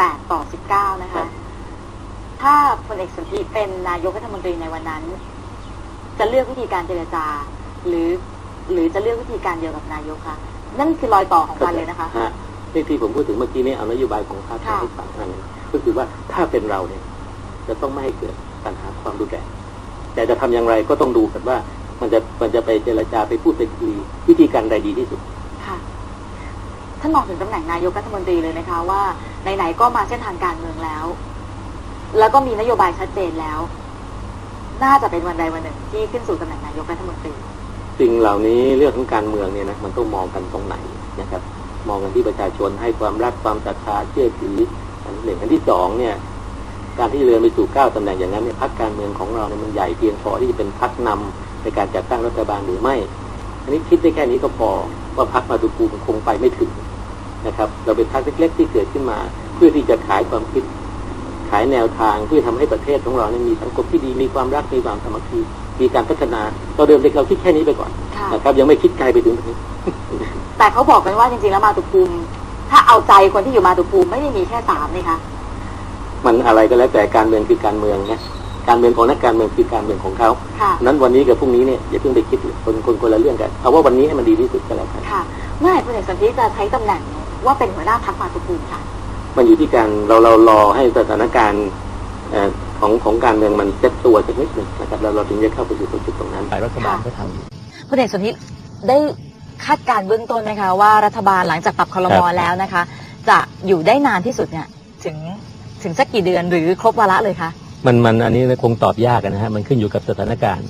วันที่18 ต่อ 19 นะครัคะบถ้าพลเอกสนธิเป็นนายกรัฐมนตรีในวันนั้น จะเลือกวิธีการเจรจา หรือ หรือจะเลือกวิธีการเดียวกับนายกคะนั่นคือรอยต่อของวันเลยนะคะฮนี่ที่ผมพูดถึงเมื่อกี้นี้เอานโยบายของพรรคค่ะให้ฟังนั่นเองก็คือว่าถ้าเป็นเราเนี่ย จะต้องไม่ให้เกิดปัญหาความรุนแรงแต่จะทำอย่างไรก็ต้องดูกันว่า มันจะมันจะไปเจรจาไปพูดไปคุยวิธีการใดดีที่สุดค่ะท่านมองถึงตำแหน่งนายกรัฐมนตรีเลยนะคะว่า ไหนๆก็มาเส้นทางการเมืองแล้ว แล้วก็มีนโยบายชัดเจนแล้ว น่าจะเป็นวันใดวันหนึ่งที่ขึ้นสู่ตำแหน่งนายกรัฐมนตรีสิ่งเหล่านี้เรื่องของการเมืองเนี่ยนะมันต้องมองกันตรงไหนนะครับ มองกันที่ประชาชนให้ความรักความศรัทธาเชื่อถืออันหนึ่งอันที่สองเนี่ยการที่จะเดินไปสู่เก้าตำแหน่งอย่างนั้นเนี่ยพรรคการเมืองของเราเนี่ยมันใหญ่เพียงพอที่จะเป็นพรรคนำในการจัดตั้งรัฐบาลหรือไม่ อันนี้คิดได้แค่นี้ก็พอว่าพรรคมาตุภูมิคงไปไม่ถึง นะครับ เราเป็นพรรคเล็กๆที่เกิดขึ้นมา เพื่อที่จะขายความคิด ขายแนวทางเพื่อทำให้ประเทศของเราเนี่ยมีสังคมที่ดีมีความรักมีความสามัคคีมีการพัฒนาเราเดิมเด็กเราคิดแค่นี้ไปก่อนค่ะนะครับยังไม่คิดไกลไปถึงตรงนี้แต่เขาบอกกันว่าจริงๆแล้วมาตุภูมิ ถ้าเอาใจคนที่อยู่มาตุภูมิไม่ได้มีแค่สามนี่คะมันอะไรก็แล้วแต่การเมืองคือการเมืองนะการเมืองของนักการเมืองคือการเมืองของเขาค่ะนั้นวันนี้กับพรุ่งนี้เนี่ยอย่าเพิ่งไปคิดเลยคนคนคนละเรื่องกัน เอาว่าวันนี้ให้มันดีที่สุดก็แล้วกันค่ะเมื่อไหร่พลเอกสนธิจะใช้ตำแหน่ง ว่าเป็นหัวหน้าพรรคมาตุภูมิค่ะ มันอยู่ที่การเราเรารอให้สถานการณ์เอ่อของของการเมืองมันเซ็ตตัวสักนิดหนึ่งนะครับแล้วเราถึงจะเข้าไปสู่ตรงจุดตรงนั้นฝ่ายรัฐบาลก็ทำอยู่พลเอกสนธิได้คาดการณ์เบื้องต้นไหมคะว่ารัฐบาลหลังจากปรับคลมครับแล้วนะคะ จะอยู่ได้นานที่สุดเนี่ยถึงถึงสักกี่เดือนหรือครบวาระเลยคะมันมันอันนี้คงตอบยากนะฮะมันขึ้นอยู่กับสถานการณ์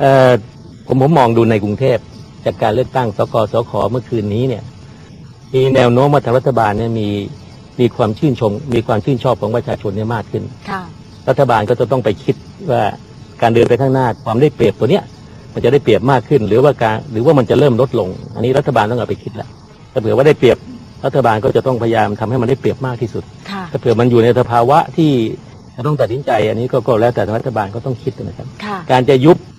เอ่อผมผมมองดูในกรุงเทพจากการเลือกตั้งสกสขเมื่อคืนนี้เนี่ย มีแนวโน้มว่าทางรัฐบาลเนี่ยมีมีความชื่นชม มีความชื่นชอบของประชาชนเนี่ยมากขึ้น ค่ะ รัฐบาลก็จะต้องไปคิดว่าการเดินไปข้างหน้าความได้เปรียบตัวเนี้ยมันจะได้เปรียบมากขึ้น หรือว่าการหรือว่ามันจะเริ่มลดลง อันนี้รัฐบาลต้องเอาไปคิดแล้วถ้าเผื่อว่าได้เปรียบรัฐบาลก็จะต้องพยายามทำให้มันได้เปรียบมากที่สุด ค่ะ ถ้าเผื่อมันอยู่ในสภาวะที่จะต้องตัดสินใจ อันนี้ก็ก็แล้วแต่รัฐบาลก็ต้องคิดนะครับ ค่ะ การจะยุบเอ่อ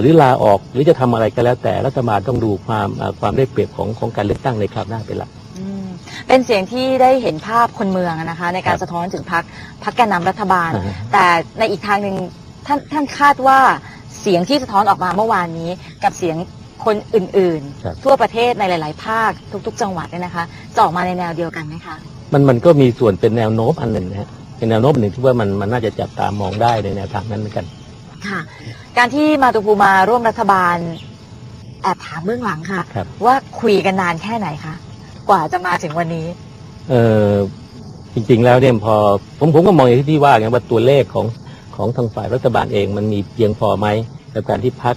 หรือลาออกหรือจะทำอะไรก็แล้วแต่รัฐบาลต้องดูความเอ่อความได้เปรียบของของการเลือกตั้งในคราวหน้าเป็นหลักอืมเป็นเสียงที่ได้เห็นภาพคนเมืองอะนะคะ ในการครับสะท้อนถึงพักพักแกนนำรัฐบาลอ่าฮะแต่ในอีกทางหนึ่งท่านท่านคาดว่าเสียงที่สะท้อนออกมาเมื่อวานนี้กับเสียงคนอื่นครับๆทั่วประเทศในหลาย ๆ ภาคทุก ๆ จังหวัดเนี่ยนะคะจะออกมาในแนวเดียวกันไหมคะมันมันก็มีส่วนเป็นแนวโน้มอันหนึ่งนะฮะเป็นแนวโน้มอันหนึ่งที่ว่ามันมันน่าจะจับตามองได้ในแนวทางนั้นเหมือนกัน ค่ะ การที่มาตุภูมาร่วมรัฐบาลแอบถามเบื้องหลังค่ะ ครับ ว่าคุยกันนานแค่ไหนคะกว่าจะมาถึงวันนี้ เออจริงๆแล้วเนี่ยพอผมผมก็มองอย่างที่พี่ว่าไงว่าตัวเลขของของทางฝ่ายรัฐบาลเองมันมีเพียงพอไหมกับการที่พัก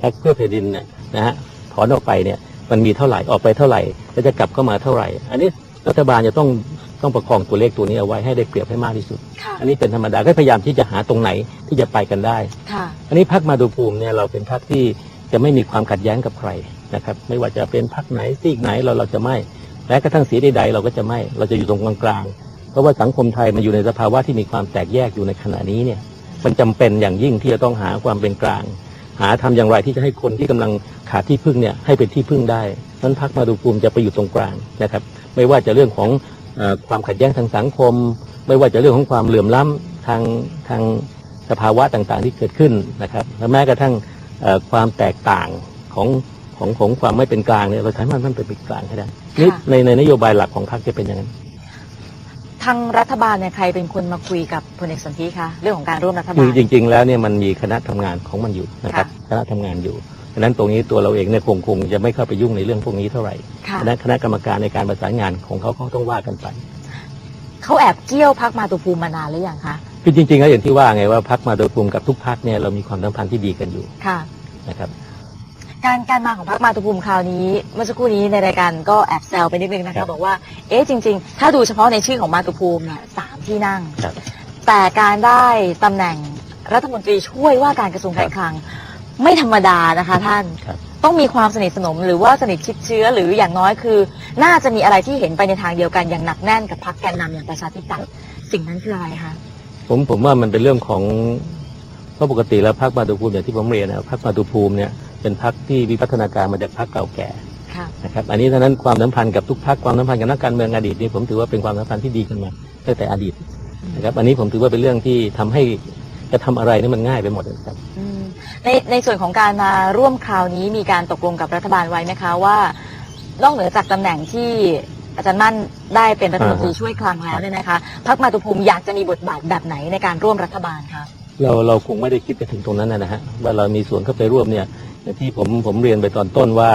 พักเพื่อแผ่นดินเนี่ยนะฮะถอนออกไปเนี่ยมันมีเท่าไหร่ออกไปเท่าไหร่ แล้วจะกลับเข้ามาเท่าไหร่ อันนี้รัฐบาลจะต้อง ต้องประคองตัวเลขตัวนี้เอาไว้ให้ได้เปรียบให้มากที่สุด ค่ะ อันนี้เป็นธรรมดาก็พยายามที่จะหาตรงไหนที่จะไปกันได้ ค่ะ อันนี้พักมาดูภูมิเนี่ยเราเป็นพักที่จะไม่มีความขัดแย้งกับใครนะครับ ไม่ว่าจะเป็นพักไหนซีกไหนเราเราจะไม่แม้กระทั่งสีใดๆเราก็จะไม่เราจะอยู่ตรงกลางๆเพราะว่าสังคมไทยมันอยู่ในสภาวะที่มีความแตกแยกอยู่ในขณะนี้เนี่ย มันจำเป็นอย่างยิ่งที่จะต้องหาความเป็นกลาง หาทำอย่างไรที่จะให้คนที่กำลังขาดที่พึ่งเนี่ยให้เป็นที่พึ่งได้นั้นพักมาดูภูมิจะไปอยู่ตรงกลางนะครับ ไม่ว่าจะเรื่องของเออ ความขัดแย้งทางสังคม ไม่ว่าจะเรื่องของความเหลื่อมล้ำทางทางสภาวะต่างๆที่เกิดขึ้นนะครับและแม้กระทั่งเอ่อความแตกต่างของของของความไม่เป็นกลางเนี่ยเราใช้มันมันเป็นกลางให้ได้นี่ค่ะในในนโยบายหลักของพรรคจะเป็นอย่างนั้นทางรัฐบาลเนี่ยใครเป็นคนมาคุยกับพลเอกสนธิคะเรื่องของการร่วมรัฐบาคือลจริง ๆ แล้วเนี่ยมันมีคณะทำงานของมันอยู่นะครับคณะทำงานอยู่ ดังนั้นตรงนี้ตัวเราเองเนี่ยคงคงจะไม่เข้าไปยุ่งในเรื่องพวกนี้เท่าไหร่ค่ะคณะคณะกรรมการในการประสานงานของเขาเขาต้องว่ากันไปเขาแอบเกี้ยวพักมาตุภูมิมานานหรือยังคะคือจริงๆแล้วอย่างที่ว่าไงว่าพักมาโดยภูมิกับทุกพักเนี่ยเรามีความสัมพันธ์ที่ดีกันอยู่ค่ะนะครับการการมาของพักมาตุภูมิคราวนี้ เมื่อสักครู่นี้ในรายการก็แอบแซวไปนิดนึงนะครัคะบบอกว่าเอ๊ะจริง ๆ ถ้าดูเฉพาะในชื่อของมาตุภูมิเนี่ยสามที่นั่งครับแต่การได้ตำแหน่งรัฐมนตรีช่วยว่าการกระทรวงการคลัง ไม่ธรรมดานะคะท่าน ครับต้องมีความสนิทสนมหรือว่าสนิทชิดเชื้อหรืออย่างน้อยคือ น่าจะมีอะไรที่เห็นไปในทางเดียวกันอย่างหนักแน่นกับพรรคแกนนำอย่างประชาธิปัตย์สิ่งนั้นคืออะไรคะ ผมผมว่ามันเป็นเรื่องของเพราะปกติแล้วพรรคมาตุภูมิอย่างที่ผมเรียนนะพรรคมาตุภูมิเนี่ยเป็นพรรคที่วิพัฒนาการมาจากพรรคเก่าแก่ค่ะ นะครับอันนี้เท่านั้นความสัมพันธ์กับทุกพรรคความสัมพันธ์กับนักการเมืองอดีตนี่ผมถือว่าเป็นความสัมพันธ์ที่ดีกันมาตั้งแต่อดีตนะครับอันนี้ผมถือว่าเป็นเรื่องที่ทำให้จะทำอะไรนี่มันง่ายไปหมดเลยครับ อืม ในในส่วนของการมาร่วมคราวนี้มีการตกลงกับรัฐบาลไว้ไหมคะว่านอกเหนือจากตำแหน่งที่อาจารย์มั่นได้เป็นรัฐมนตรีอ่าฮะช่วยคลังแล้วเนี่ยนะคะพักมาตุภูมิอยากจะมีบทบาทแบบไหนในการร่วมรัฐบาลคะเราเราคงไม่ได้คิดไปถึงตรงนั้นนะฮะว่าเรามีส่วนเข้าไปร่วมเนี่ยอย่างที่ผมผมเรียนไปตอนต้นว่า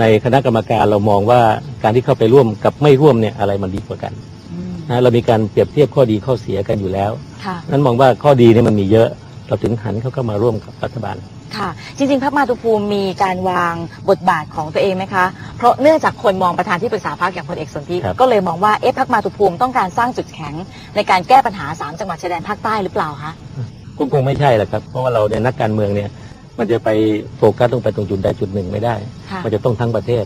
ในคณะกรรมการเรามองว่าการที่เข้าไปร่วมกับไม่ร่วมเนี่ยอะไรมันดีกว่ากันอืมนะเรามีการเปรียบเทียบข้อดีข้อเสียกันอยู่แล้วค่ะนั้นมองว่าข้อดีเนี่ยมันมีเยอะ เราถึงหันเข้าเข้ามาร่วมกับรัฐบาล ค่ะ จริงๆพักมาตุภูมิมีการวางบทบาทของตัวเองไหมคะ เพราะเนื่องจากคนมองประธานที่ปรึกษาพักอย่างพลเอกสนธิครับ ก็เลยมองว่าเอ๊ะพักมาตุภูมิต้องการสร้างจุดแข็ง ในการแก้ปัญหาสามจังหวัดชายแดนภาคใต้หรือเปล่าคะคงคงไม่ใช่แหละครับ เพราะว่าเราเนี่ยนักการเมืองเนี่ย มันจะไปโฟกัสตรงไปตรงจุดใดจุดหนึ่งไม่ได้ ค่ะมันจะต้องทั้งประเทศ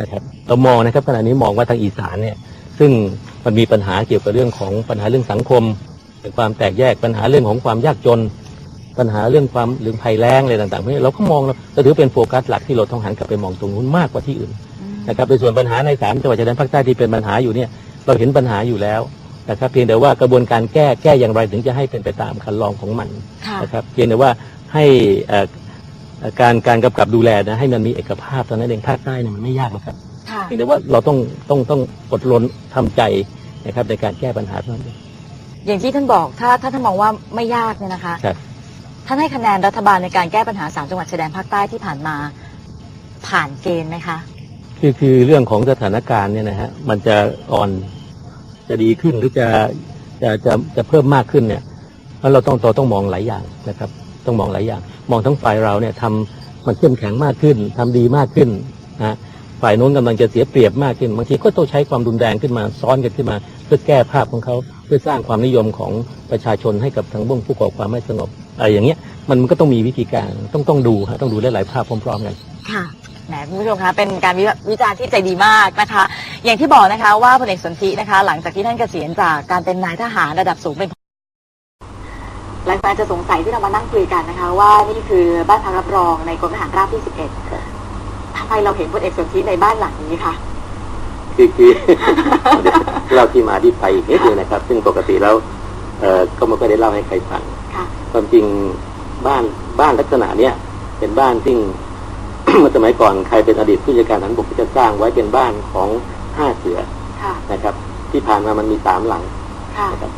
นะครับเรามองนะครับขณะนี้มองว่าทางอีสานเนี่ยซึ่งมันมีปัญหาเกี่ยวกับเรื่องของปัญหาเรื่องสังคมความแตกแยกปัญหาเรื่องของความยากจน ปัญหาเรื่องความเรื่องภัยแล้งอะไรต่างๆพวกนี้เราก็มองเราเราถือเป็นโฟกัสหลักที่เราต้องหันกลับไปมองตรงนู้นมากกว่าที่อื่นอืมนะครับในส่วนปัญหาในสามจังหวัดชายแดนภาคใต้ที่เป็นปัญหาอยู่เนี่ยเราเห็นปัญหาอยู่แล้วนะครับเพียงแต่ว่ากระบวนการแก้แก้อย่างไรถึงจะให้เป็นไปตามคันลองของมันค่ะนะครับเพียงแต่ว่าให้เอ่อเอ่อการการกำกับดูแลนะให้มันมีเอกภาพตอนนั้นเองภาคใต้เนี่ยมันไม่ยากหรอกครับค่ะเพียงแต่ว่าเราต้องต้องต้องอดรนทำใจนะครับในการแก้ปัญหาเท่านั้นเองอย่างที่ท่านบอกถ้าถ้าท่านมองว่าไม่ยากเนี่ยนะคะครับ ท่านให้คะแนนรัฐบาลในการแก้ปัญหาสามจังหวัดชายแดนภาคใต้ที่ผ่านมาผ่านเกณฑ์ไหมคะ คือคือเรื่องของสถานการณ์เนี่ยนะฮะมันจะอ่อนจะดีขึ้นหรือจะจะจะจะเพิ่มมากขึ้นเนี่ยแล้วเราต้องเราต้องมองหลายอย่างนะครับ ต้องมองหลายอย่าง มองทั้งฝ่ายเราเนี่ยทำมันเข้มแข็งมากขึ้นทำดีมากขึ้นนะฝ่ายโน้นกำลังจะเสียเปรียบมากขึ้นบางทีก็ต้องใช้ความรุนแรงขึ้นมาซ้อนกันขึ้นมา เพื่อแก้ภาพของเขาเพื่อสร้างความนิยมของประชาชนให้กับทางบ้งผู้ก่อความไม่สงบ อะไรอย่างเงี้ยมันมันก็ต้องมีวิธีการต้องต้องดูฮะต้องดูหลายๆภาพพร้อมๆกัน ค่ะแหมคุณผู้ชมคะเป็นการวิวิจารณ์ที่ใจดีมากนะคะ อย่างที่บอกนะคะว่าพลเอกสนธินะคะ หลังจากที่ท่านเกษียณจากการเป็นนายทหารระดับสูงเป็นหลายคนอาจจะสงสัยที่เรามานั่งคุยกันนะคะ ว่านี่คือบ้านพักรับรองในกรมทหารราบที่ 11ทำไมเราเห็นพลเอกสนธิในบ้านหลังนี้คะคือคือเล่าที่มาที่ไปอีกนิดนึงนะครับ ซึ่งปกติแล้วเอ่อก็ไม่ค่อยได้เล่าให้ใครฟัง ค่ะความจริงบ้านบ้านลักษณะเนี้ยเป็นบ้านซึ่งเมื่อสมัยก่อนใครเป็นอดีตผู้จัดการฐานบกก็จะสร้างไว้เป็นบ้านของห้าเสือค่ะนะครับ ที่ผ่านมามันมีสามหลังค่ะนะครับ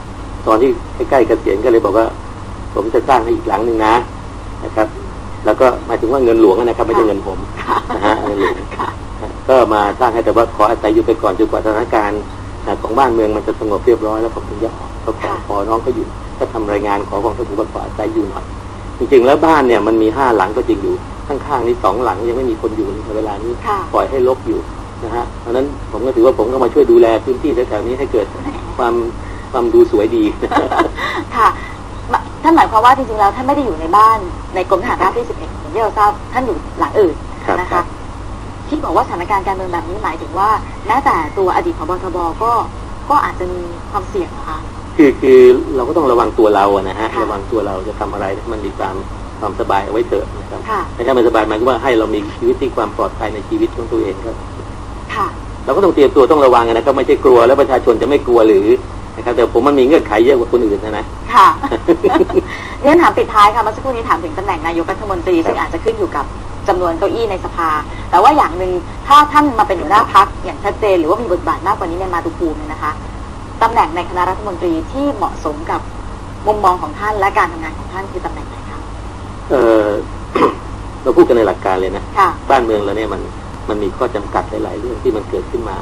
ตอนที่ใกล้ๆเกษียณก็เลยบอกว่า ผมจะสร้างให้อีกหลังหนึ่งนะนะครับ แล้วก็หมายถึงว่าเงินหลวงนะครับ ไม่ใช่เงินผมนะฮะเงินหลวงค่ะก็มาสร้างให้แต่ว่าขออาศัยอยู่ไปก่อนจนกว่าสถานการณ์ของบ้านเมืองมันจะสงบเรียบร้อยแล้วผมถึงจะออกก็ขอขอน้องเขาอยู่ ก็ทำรายงานขอกองทัพบกขออาศัยอยู่หน่อยจริงๆแล้วบ้านเนี่ยมันมีห้าหลังก็จริงอยู่ข้างๆนี่สองหลังยังไม่มีคนอยู่ในเวลานี้ค่ะปล่อยให้ลกอยู่นะฮะเพราะฉะนั้นผมก็ถือว่าผมก็มาช่วยดูแลพื้นที่แถวๆนี้ให้เกิดความความดูสวยดีค่ะมาท่านหมายความว่าจริงๆแล้วท่านไม่ได้อยู่ในบ้านในกรมทหารราบที่11อย่างที่เราทราบท่านอยู่หลังอื่นครับนะครัคะบที่บอกว่าสถานการณ์การเมืองแบบนี้หมายถึงว่าแม้แต่ตัวอดีตพบทบก็ก็อาจจะมีความเสี่ยงนะคะ คือคือเราก็ต้องระวังตัวเราอะนะฮะค่ะระวังตัวเราจะทำอะไรให้มันมีความความสบายเอาไว้เถอะนะครับค่ะไม่ใช่ไม่สบายหมายถึงว่าให้เรามีชีวิตที่ความปลอดภัยในชีวิตของตัวเองครับค่ะเราก็ต้องเตรียมตัวต้องระวังนะครับไม่ใช่กลัวแล้วประชาชนจะไม่กลัวหรือนะครับแต่ผมมันมีเงื่อนไขเยอะกว่าคนอื่นนะนะค่ะเรียนถามปิดท้ายค่ะเมื่อสักครู่นี้ถามถึงตำแหน่งนายกรัฐมนตรีซึ่งอาจจะขึ้นอยู่กับจำนวนเก้าอี้ในสภา แต่ว่าอย่างหนึ่งถ้าท่านมาเป็นหัวหน้าพักอย่างชัดเจนหรือว่ามีบทบาทมากกว่านี้ในมาตุภูมิเนี่ยนะคะ ตำแหน่งในคณะรัฐมนตรีที่เหมาะสมกับมุมมองของท่านและการทำงานของท่านคือตำแหน่งไหนคะเออเราพูดกันในหลักการเลยนะค่ะบ้านเมืองเราเนี่ยมันมันมีข้อจำกัดหลาย ๆ เรื่องที่มันเกิดขึ้นมา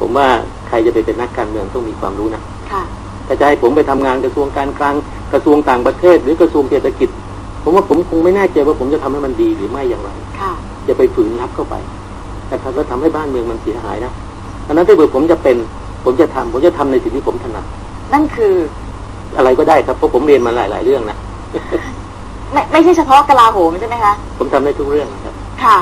ผมว่าใครจะไปเป็นนักการเมืองต้องมีความรู้นะค่ะถ้าจะให้ผมไปทำงานกระทรวงการคลังกระทรวงต่างประเทศ หรือกระทรวงเศรษฐกิจ ผมว่าผมคงไม่แน่ใจว่าผมจะทำให้มันดีหรือไม่อย่างไรค่ะจะไปฝืนรับเข้าไปนะครับแล้วทำให้บ้านเมืองมันเสียหายนะดังนั้นถ้าเกิดผมจะเป็น ผมจะทำผมจะทำในสิ่งที่ผมถนัดนั่นคือ อะไรก็ได้ครับเพราะผมเรียนมาหลาย ๆ เรื่องนะไม่ไม่ใช่เฉพาะกลาโหมใช่ไหมคะผมทำได้ทุกเรื่องนะครับ ค่ะ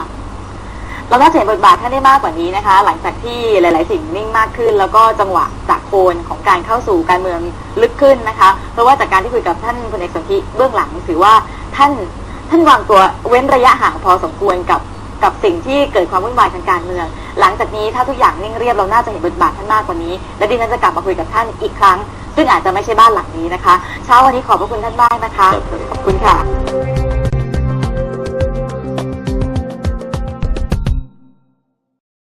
เราน่าจะเห็นบทบาทท่านได้มากกว่านี้นะคะ หลังจากที่หลาย ๆ สิ่งนิ่งมากขึ้น แล้วก็จังหวะจากโคนของการเข้าสู่การเมืองลึกขึ้นนะคะ เพราะว่าจากการที่คุยกับท่านพลเอกสนธิเบื้องหลังถือว่าท่านท่านวางตัวเว้นระยะห่างพอสมควรกับกับสิ่งที่เกิดความวุ่นวายทางการเมือง หลังจากนี้ถ้าทุกอย่างนิ่งเรียบเราน่าจะเห็นบทบาทท่านมากกว่านี้ และดิฉันจะกลับมาคุยกับท่านอีกครั้ง ซึ่งอาจจะไม่ใช่บ้านหลังนี้นะคะ เช้าวันนี้ขอบพระคุณท่านมากนะคะ ขอบคุณค่ะ